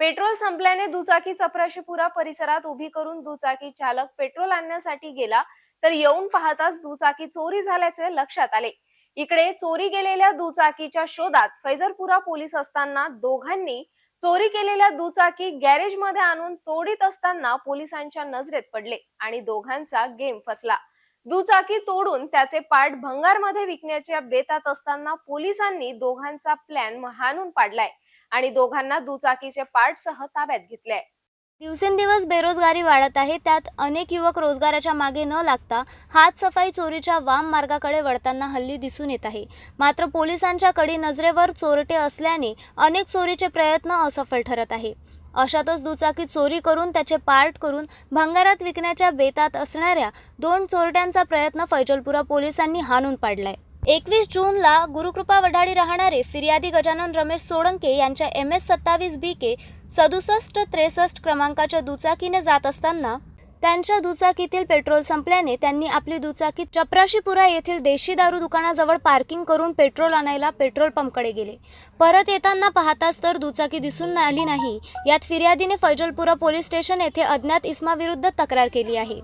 Petrol संपल्याने दुचाकी चपराशीपुरा परिसरात उभी करून दुचाकी चालक पेट्रोल आणण्यासाठी गेला तर येऊन पाहताच दुचाकी चोरी झाल्याचे लक्षात आले. इकडे चोरी गेलेल्या दुचाकीच्या शोधात फैजरपुरा पोलीस असताना दोघांनी चोरी केलेल्या दुचाकी गॅरेजमध्ये आणून तोडीत असताना पोलिसांच्या नजरेत पडले आणि दोघांचा गेम फसला. दुचाकी तोडून त्याचे पार्ट भंगारमध्ये विकण्याच्या बेतात असताना पोलिसांनी दोघांचा प्लॅन हाणून पाडलाय. आणि दोघांना दुचाकीचे पार्ट सह ताब्यात घेतले दिवसेंदिवस बेरोजगारी वाढत आहे त्यात अनेक युवक रोजगाराच्या मागे न लागता हात सफाई चोरीच्या वाम मार्गाकडे वळताना हल्ली दिसून येत आहे. मात्र पोलिसांच्या कडी नजरेवर चोरटे असल्याने अनेक चोरीचे प्रयत्न असफल ठरत आहे. अशातच दुचाकी चोरी करून त्याचे पार्ट करून भंगारात विकण्याच्या बेतात असणाऱ्या दोन चोरट्यांचा प्रयत्न फैजलपुरा पोलिसांनी हाणून पाडलाय. एकवीस जूनला गुरुकृपा वढाडी राहणारे फिर्यादी गजानन रमेश सोळंके यांच्या एम एस सत्तावीस बी के सदुसष्ट त्रेसष्ट क्रमांकाच्या दुचाकीने जात असताना त्यांच्या दुचाकीतील पेट्रोल संपल्याने त्यांनी आपली दुचाकी चपराशीपुरा येथील देशी दारू दुकानाजवळ पार्किंग करून पेट्रोल आणायला पेट्रोल पंपकडे गेले. परत येताना पाहताच तर दुचाकी दिसून आली नाही. यात फिर्यादीने फैजलपुरा पोलीस स्टेशन येथे अज्ञात इस्माविरुद्ध तक्रार केली आहे.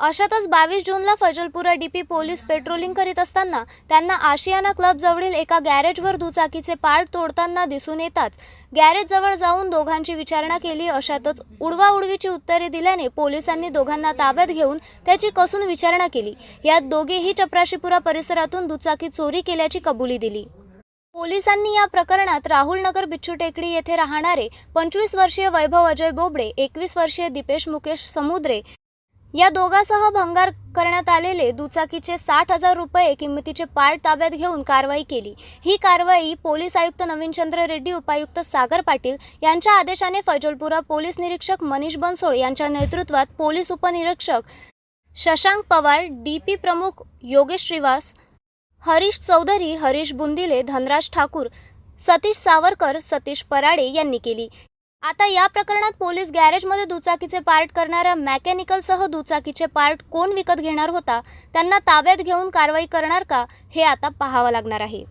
अशातच बावीस जूनला फजलपुरा डीपी पोलीस पेट्रोलिंग करीत असताना त्यांना आशियाना क्लबजवळील एका गॅरेजवर दुचाकीचे पार्ट तोडताना दिसून येताच गॅरेजजवळ जाऊन दोघांची विचारणा केली. अशातच उडवाउडवीची उत्तरे दिल्याने पोलिसांनी दोघांना ताब्यात घेऊन त्याची कसून विचारणा केली. यात दोघेही चपराशीपुरा परिसरातून दुचाकी चोरी केल्याची कबुली दिली. पोलिसांनी या प्रकरणात राहुल नगर बिच्छू टेकडी येथे राहणारे पंचवीस वर्षीय वैभव अजय बोबडे एकवीस वर्षीय दीपेश मुकेश समुद्रे या दोघांसह भंगार करण्यात आलेले दुचाकीचे साठ हजार रुपये किंमतीचे पार्ट ताब्यात घेऊन कारवाई केली. ही कारवाई पोलीस आयुक्त नवीनचंद्र रेड्डी उपायुक्त सागर पाटील यांच्या आदेशाने फैजलपुरा पोलीस निरीक्षक मनीष बनसोड यांच्या नेतृत्वात पोलीस उपनिरीक्षक शशांक पवार डी पी प्रमुख योगेश श्रीवास हरीश चौधरी हरीश बुंदिले धनराज ठाकूर सतीश सावरकर सतीश पराडे यांनी केली. आता या प्रकरणात पोलीस गॅरेजमध्ये दुचाकीचे पार्ट करणाऱ्या मॅकॅनिकलसह दुचाकीचे पार्ट कोण विकत घेणार होता त्यांना ताब्यात घेऊन कारवाई करणार का हे आता पाहावं लागणार आहे.